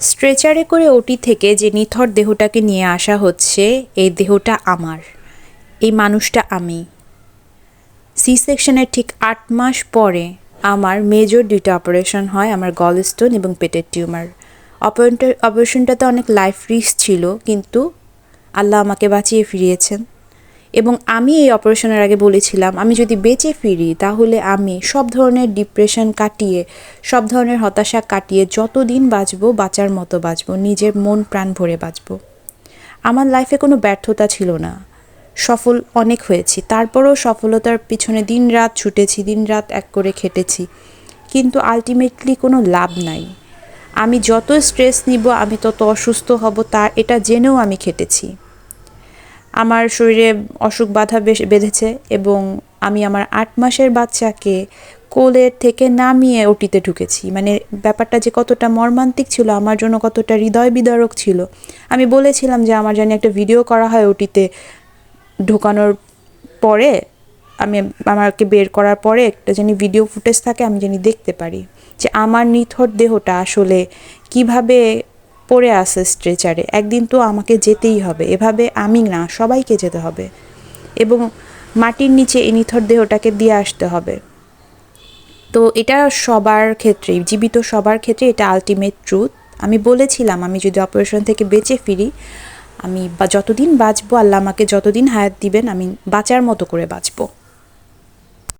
স্ট্রেচারে করে ওটি থেকে যে নিথর দেহটাকে নিয়ে আসা হচ্ছে, এই দেহটা আমার, এই মানুষটা আমি। সি সেকশনের ঠিক আট মাস পরে আমার মেজর দুইটা অপারেশন হয়, আমার গল স্টোন এবং পেটের টিউমার অপারেশনটা অপারেশনটাতে অনেক লাইফ রিস্ক ছিল, কিন্তু আল্লাহ আমাকে বাঁচিয়ে ফিরিয়েছেন। এবং আমি এই অপারেশনের আগে বলেছিলাম, আমি যদি বেঁচে ফিরি, তাহলে আমি সব ধরনের ডিপ্রেশন কাটিয়ে, সব ধরনের হতাশা কাটিয়ে যতদিন বাঁচবো, বাঁচার মতো বাঁচবো, নিজের মন প্রাণ ভরে বাঁচবো। আমার লাইফে কোনো ব্যর্থতা ছিল না। সফল অনেক হয়েছি। তারপরেও সফলতার পিছনে দিন রাত ছুটেছি দিন রাত এক করে খেটেছি। কিন্তু আলটিমেটলি কোনো লাভ নাই। আমি যত স্ট্রেস নিব, আমি তত অসুস্থ হব তার এটা জেনেও আমি খেটেছি। আমার শরীরে অসুখ বাধা বেশ বেঁধেছে এবং আমি আমার আট মাসের বাচ্চাকে কোলের থেকে নামিয়ে ওটিতে ঢুকেছি। মানে ব্যাপারটা যে কতটা মর্মান্তিক ছিল, আমার জন্য কতটা হৃদয় বিদারক ছিল। আমি বলেছিলাম যে আমার জানি একটা ভিডিও করা হয় ওটিতে ঢোকানোর পরে, আমি আমাকে বের করার পরে একটা জানি ভিডিও ফুটেজ থাকে, আমি জানি দেখতে পারি। যে আমার নিথর দেহটা আসলে কীভাবে পড়ে আছে স্ট্রেচারে একদিন তো আমাকে যেতেই হবে। এভাবে আমি না, সবাইকে যেতে হবে। এবং মাটির নিচে এই নিথর দেহটাকে দিয়ে আসতে হবে। তো এটা সবার ক্ষেত্রেই জীবিত সবার ক্ষেত্রে এটা আলটিমেট ট্রুথ আমি বলেছিলাম, আমি যদি অপারেশন থেকে বেঁচে ফিরি, আমি যতদিন বাঁচবো, আল্লাহ আমাকে যতদিন হায়াত দিবেন, আমি বাঁচার মতো করে বাঁচবো।